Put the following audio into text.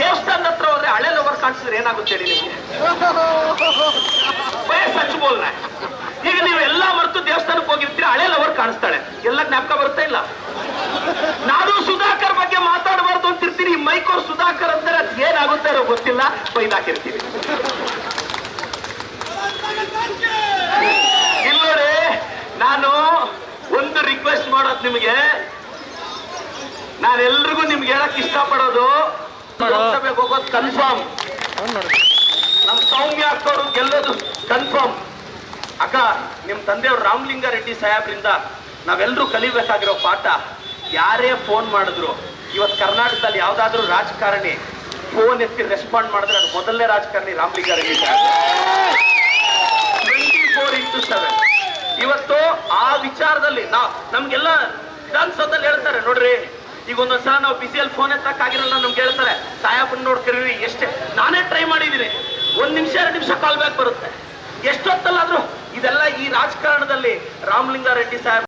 ದೇವಸ್ಥಾನದ ಹತ್ರ ಹೋದ್ರೆ ಹಳೆ ಲವರ್ ಕಾಣಿಸಿದ್ರೆ ಏನಾಗುತ್ತೆ ಹೇಳಿ ನಿಮ್ಗೆ? ವಯಸ್ಸು ಈಗ ನೀವು ಎಲ್ಲಾ ಮರೆತು ದೇವಸ್ಥಾನಕ್ಕೆ ಹೋಗಿರ್ತೀರಿ, ಹಳೆ ಲವರ್ ಕಾಣಿಸ್ತಾಳೆ. ಎಲ್ಲ ಜ್ಞಾಪಕ ಬರ್ತಾ ಇಲ್ಲ? ನಾನು ಸುಧಾಕರ್ ಬಗ್ಗೆ ಮಾತಾಡಬಾರ್ದು ಅಂತಿರ್ತೀನಿ. ಮೈಕೋರ್ ಸುಧಾಕರ್ ಅಂತಾರೆ, ಅದ್ ಏನಾಗುತ್ತೆ ಅನ್ನೋ ಗೊತ್ತಿಲ್ಲ. ಬೈದಾಕಿರ್ತೀವಿ ಇಲ್ಲ ನೋಡಿ, ನಾನು ಒಂದು ರಿಕ್ವೆಸ್ಟ್ ಮಾಡೋದು ನಿಮಗೆ. ನಾನೆಲ್ರಿಗೂ ನಿಮ್ಗೆ ಹೇಳಕ್ ಇಷ್ಟಪಡೋದು ಲೋಕಸಭೆಗೆ ಹೋಗೋದು ಕನ್ಫರ್ಮ್ ನಮ್ಮ ಸೌಮ್ಯ ಅಕ್ಕವರು ಗೆಲ್ಲೋದು ಕನ್ಫರ್ಮ್ ಅಕ್ಕ, ನಿಮ್ ತಂದೆಯವ್ರು ರಾಮಲಿಂಗ ರೆಡ್ಡಿ ಸಾಹೇಬ್ರಿಂದ ನಾವೆಲ್ಲರೂ ಕಲಿಬೇಕಾಗಿರೋ ಪಾಠ, ಯಾರೇ ಫೋನ್ ಮಾಡಿದ್ರು ಇವತ್ತು ಕರ್ನಾಟಕದಲ್ಲಿ ಯಾವ್ದಾದ್ರು ರಾಜಕಾರಣಿ ಫೋನ್ ಎತ್ತಿ ರೆಸ್ಪಾಂಡ್ ಮಾಡಿದ್ರೆ ಅದು ಮೊದಲನೇ ರಾಜಕಾರಣಿ ರಾಮಲಿಂಗ ರೆಡ್ಡಿ ಸಾಹೇಬ್. ಟ್ವೆಂಟಿ ಫೋರ್ ಇಂಟು ಸೆವೆನ್ ಇವತ್ತು ಆ ವಿಚಾರದಲ್ಲಿ ನಾವು ನಮ್ಗೆಲ್ಲ ವಿಧಾನಸೌಧದಲ್ಲಿ ಹೇಳ್ತಾರೆ, ನೋಡ್ರಿ. ಈಗ ಒಂದೊಂದ್ಸಲ ನಾವು ಬಿಸಿಯಲ್ಲಿ ಫೋನ್ ಎತ್ತಕ್ಕಾಗಿರಲ್ಲ ನಮ್ಗೆ ಹೇಳ್ತಾರೆ, ಸಾಯಪ್ಪನ್ ನೋಡ್ಕರಿವಿ ಎಷ್ಟೇ ನಾನೇ ಟ್ರೈ ಮಾಡಿದ್ದೀನಿ ಒಂದ್ ನಿಮಿಷ, ಎರಡು ನಿಮಿಷ ಕಾಲ್ ಬ್ಯಾಕ್ ಬರುತ್ತೆ. ಎಷ್ಟೊತ್ತಲ್ಲಾದ್ರೂ, ಇದೆಲ್ಲ ಈ ರಾಜಕಾರಣದಲ್ಲಿ ರಾಮಲಿಂಗಾರೆಡ್ಡಿ ಸಾಹೇಬ್